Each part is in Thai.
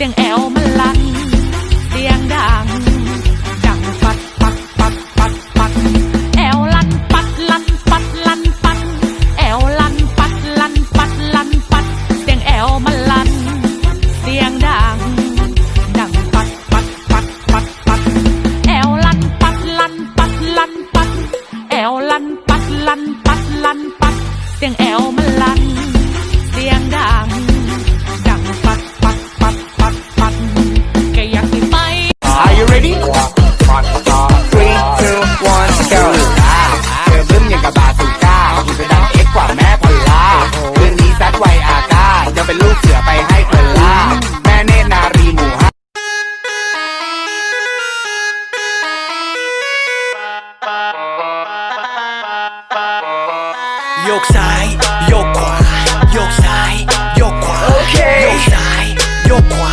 เสียงแอล โยกซ้าย โยกขวา โยกซ้าย โยกขวา โอเค โยกซ้าย โยกขวา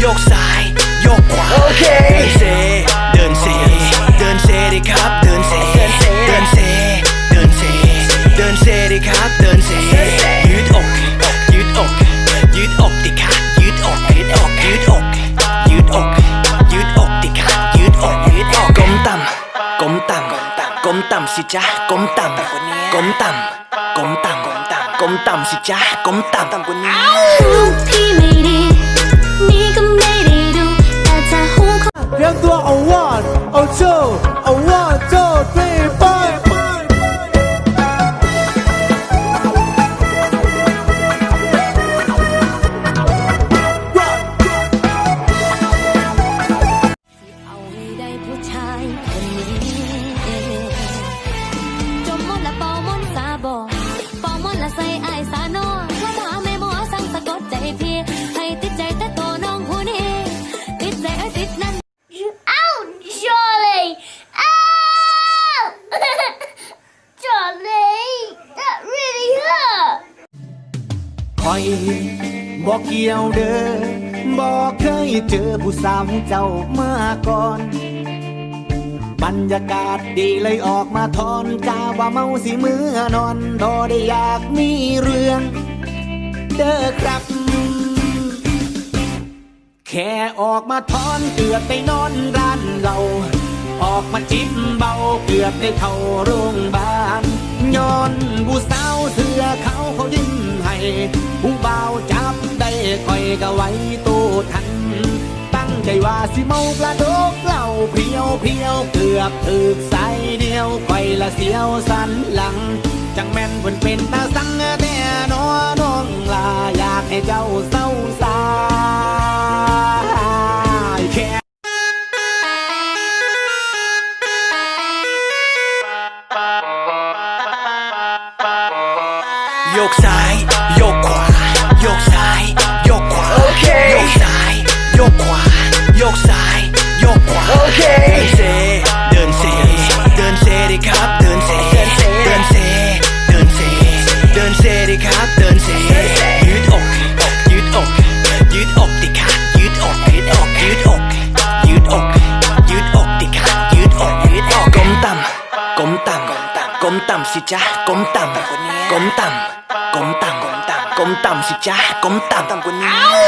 โยกซ้าย โยกขวา โอเค เดินเซ เดินเซ เดินเซดิครับ เดินเซ เดินเซ เดินเซ เดินเซ เดินเซดิครับ เดินเซ ยืดอก ยืดอก ยืดอกดิค่ะยืดอก ยืดอก ยืดอก ยืดอก ยืดอกดิค่ะยืดอก ยืดอกก้มต่ำก้มต่ำก้มต่ำสิจ๊ะก้มต่ำก้มต่ำ ก้มต่ำก้มต่ำก้มต่ำสิจ๊ะก้มต่ำต่ำกว่านี้ลูกที่ไม่ดีนี่ก็ไม่ได้ดูแต่จะหูเขาเตรียมตัวเอาวอนเอาโชว์เอาวอนโชว์ทรีไปเอาให้ได้ผู้ชายคนนี้ อยบอกเกี่ยวเด้อบอกเคยเจอผู้สาวเจ้ามาก่อน บรรยากาศดีเลยออกมาทอนกาว่าเมาสิมือนอนดอได้อยากมีเรื่อง เด้อครับ แค่ออกมาทอนเกือบไปนอนร้านเรา ออกมาจิ้มเบาเกือบได้เข้าโรงพยาบาล คอยก็ไว้ตู้ทัน ตั้งใจว่าสิเมากระดกเหล้าเพียวเพียวเกือบถึกใสเดียวคอยละเสียวสันหลัง จังแม่นเพิ่นเป็นตาสังแต่นอน้องลาอยากให้เจ้าเศร้าสายแค่โยกซ้ายโยกขวาโยกซ้ายโยก ขวา โอเค โยกซ้าย โยกขวา โยกซ้าย โยกขวา โอเค เดินเซ เดินเซ เดินเซดิครับ เดินเซ เดินเซ เดินเซ เดินเซ เดินเซดิครับ เดินเซ ยืดอก ยืดอก ยืดอกดิค่ะยืดอก ยืดอก ยืดอก ยืดอก ยืดอกดิค่ะยืดอก ยืดอกก้มต่ำก้มต่ำก้มต่ำสิจ๊ะก้มต่ำก้มต่ำก้มต่ำก้มต่ำก้มต่ำสิจ๊ะก้มต่ำต่ำกว่านี้ ลูกที่ไม่ดี